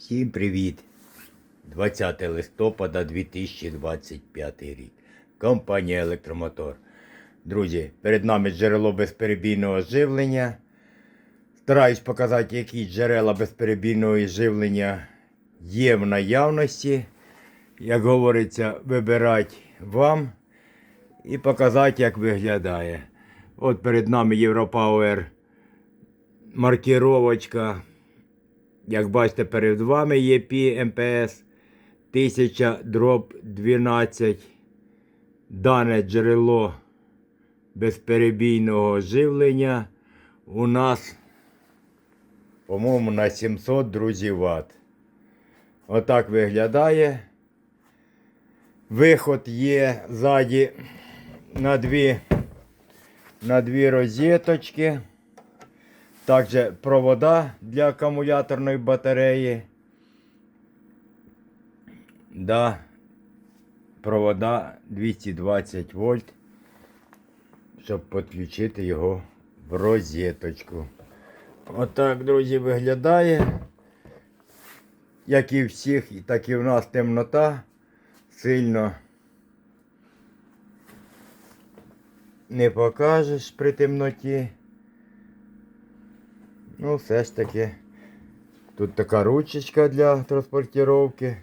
Всім привіт! 20 листопада 2025 рік. Компанія Електромотор. Друзі, перед нами джерело безперебійного живлення. Стараюсь показати, які джерела безперебійного живлення є в наявності. Як говориться, вибирати вам і показати, як виглядає. От перед нами Європауер маркіровочка. Як бачите, перед вами ЄПі МПС 1000 дроб 12. Дане джерело безперебійного живлення у нас, по-моєму, на 700 друзі ватт. Отак виглядає. Виход є ззаді на дві, на дві розеточки. Також провода для акумуляторної батареї. Да, провода 220 вольт, щоб підключити його в розеточку. Отак, друзі, виглядає. Як і всіх, так і в нас темнота сильно не покажеш при темноті. Ну, все ж таки. Тут така ручечка для транспортировки.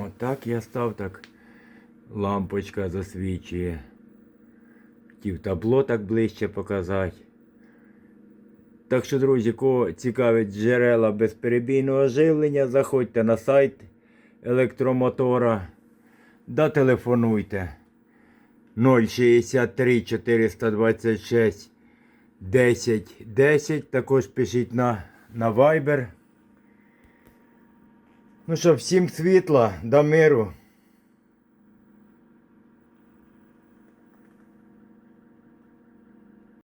Отак я став, так лампочка засвічує. Хотів табло так ближче показати. Так що, друзі, кого цікавить джерела безперебійного живлення, заходьте на сайт електромотора да телефонуйте. 063 426 10 10. Також пишіть на, на Viber. Ну що, всім світла, до миру.